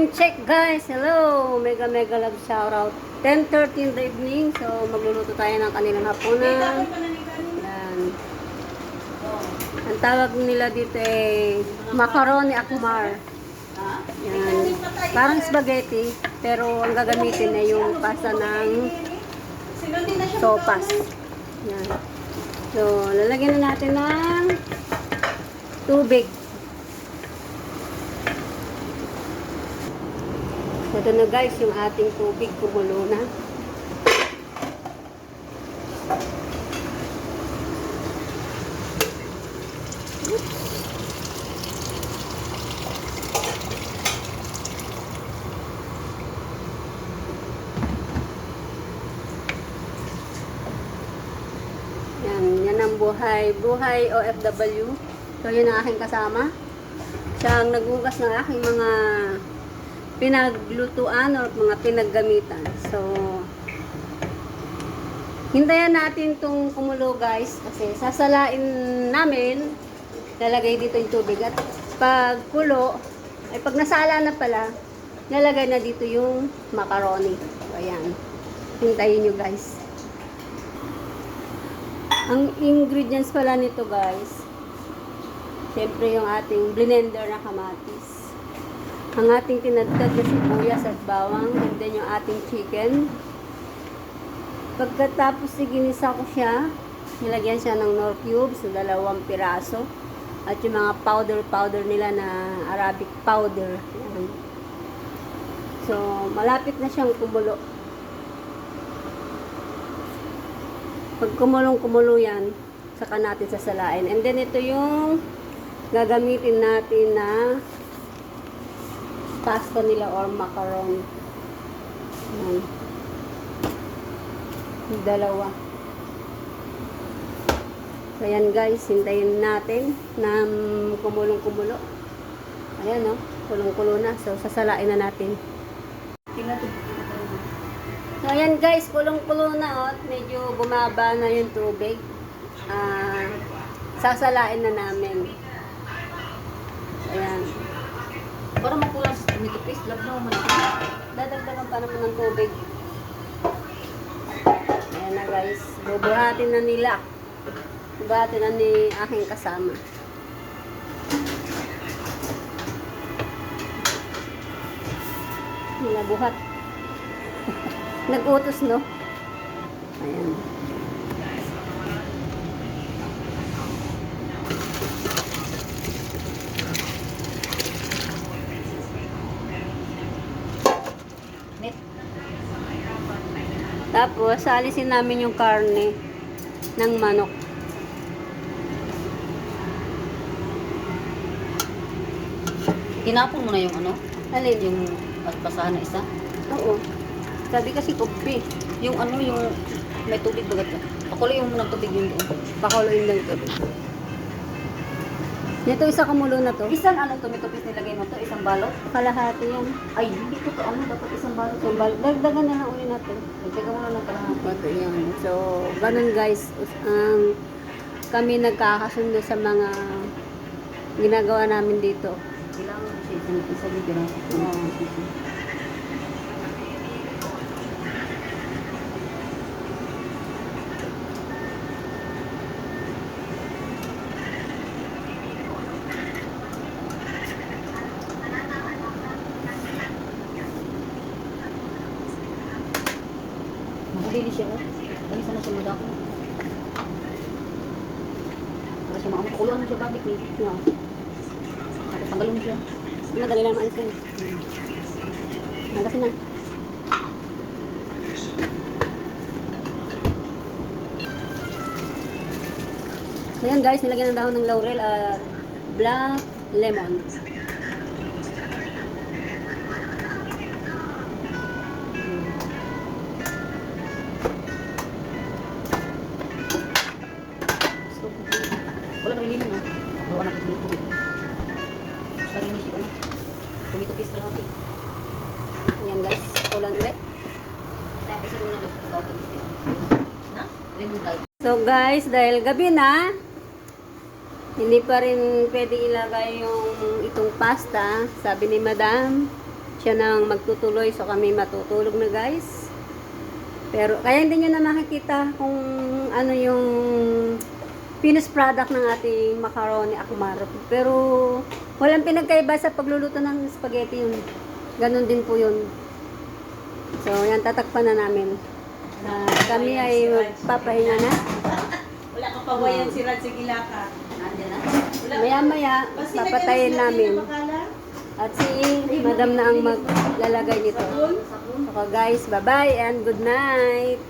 Time check guys. Hello. Mega mega love shout out. 10:30 in the evening. So magluluto tayo ng kanilang hapunan. Yan. Ang tawag nila dito ay macaroni akmar. Yan. Parang spaghetti, pero ang gagamitin ay yung pasta ng sopas. Yan. So, lalagyan na natin ng tubig. Ito na guys, yung ating tubig kumulo na. Yan, buhay. Buhay OFW. So, yun ang aking kasama. Siya ang nagugas ng aking mga pinaglutuan o mga pinaggamitan. So, hintayan natin itong kumulo guys kasi sasalain namin lalagay dito yung tubig at pag kulo ay pag nasala na pala nalagay na dito yung macaroni. So, ayan. Hintayin nyo guys. Ang ingredients pala nito guys, syempre yung ating blender na kamatis. Ang ating tinadtad na sibuyas at bawang, and then yung ating chicken. Pagkatapos ginisa ko siya, nilagyan siya ng nor cubes, na dalawang piraso. At yung mga powder-powder nila na Arabic powder. So, malapit na siyang kumulo. Pag kumulong-kumulo yan, saka natin sasalain. And then ito yung gagamitin natin na pasta nila or macaron. Yan. Yung Dalawa. So, ayan guys, hintayin natin na kumulong-kumulo. Ayan, no? Kulong-kulo na. So, sasalain na natin. So, ayan guys, kulong-kulo na, oh. Medyo bumaba na yung tubig. Ah, sasalain na namin. Ayan. Para paste, love na man. Dadagdagan pa naman ng tubig. Ayan na guys. Bubuhatin na nila. Bubuhatin na ni aking kasama. Nabuhat. Nag-utos, no? Ayan. Net. Tapos, alisin namin yung karne ng manok. Tinapon mo na yung ano, Alin? yung basahan na isa. Oo. Sabi kasi kopi. Yung ano, yung may tubig bagat ka. Pakuloy yung munang tubig yung doon. Pakuloyin lang ito. Ito isa kumulo na to. Isang ano tomato paste nilagay mo to? Isang balot? Kalahati yan. Ay, hindi ko to ano, dapat isang balot. So, bal- dagdagan na lang uli natin. Nagtaga mo na ng kalahati. Ito yan. So, ganun guys. Ang kami nagkakasundo sa mga ginagawa namin dito. Kailangan mo siya isang isa yung piraso. Oo. Mahuli siya. Ano sana madako? Para siya makamot. Pakuluan mo siya babik ni. No. Tapos tanggalin mo siya. Madali lang maalis yan. Nagasin na. So guys, nilagyan ng dahon ng laurel at black lemon. Mga tomato paste. Na? Lemon type. So guys, dahil gabi na, hindi pa rin pwede ilagay yung itong pasta. Sabi ni madam, siya nang magtutuloy so kami matutulog na guys. Pero kaya hindi nyo na makikita kung ano yung finished product ng ating macaroni akmar. Pero walang pinagkaiba sa pagluluto ng spaghetti yun. Ganon din po yun. So yan, tatakpan na namin. Ah, kami ay papahinga na. Wala ka pa ba yan si Rad Sigilaka? Nandiyan na. Maya-maya, papatayin namin. At si Madam na ang maglalagay nito. So guys, bye-bye and good night.